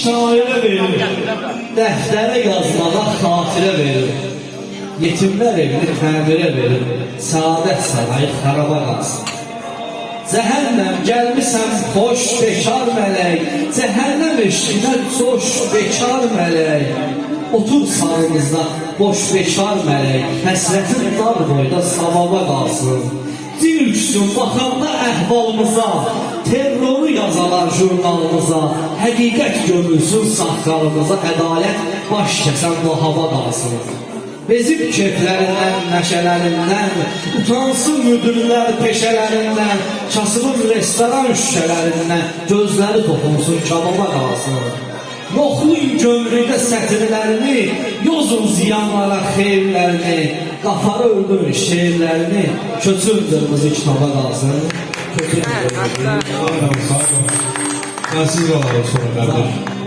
şairə verir, dəftərə yazmağa xatirə verir. Yetimlər evini təmirə verir, saadət sarayı xaraba qalsın. Cəhənnəm gəlmisən xoş bekar mələk, cəhənnəm eşqinə coş bekar mələk. Otur sağımızda boş bekar mələk, həsrətin dar boyda savaba qalsın. Dil üksün baxanda əhvalımıza, terroru yazalar jurnalımıza, həqiqət gömülsün saqqalımıza, ədalət baş kəsən vahaba qalsın. Bezib keyflərindən, nəşələrindən, utansın müdürlər peşələrindən, kasıbın restoran şüşələrindən, gözləri toxunsun kababa qalsın. Yoxlayın gömrüdə sətirlərini, yozun ziyanlara xeyirlərini, qafarı öldürün şeirlərini, köçün qırmızı kitaba qalsın. Köçün qırmızı Sağ olun, sağ olun. Ben siz olalım sonra kardeş.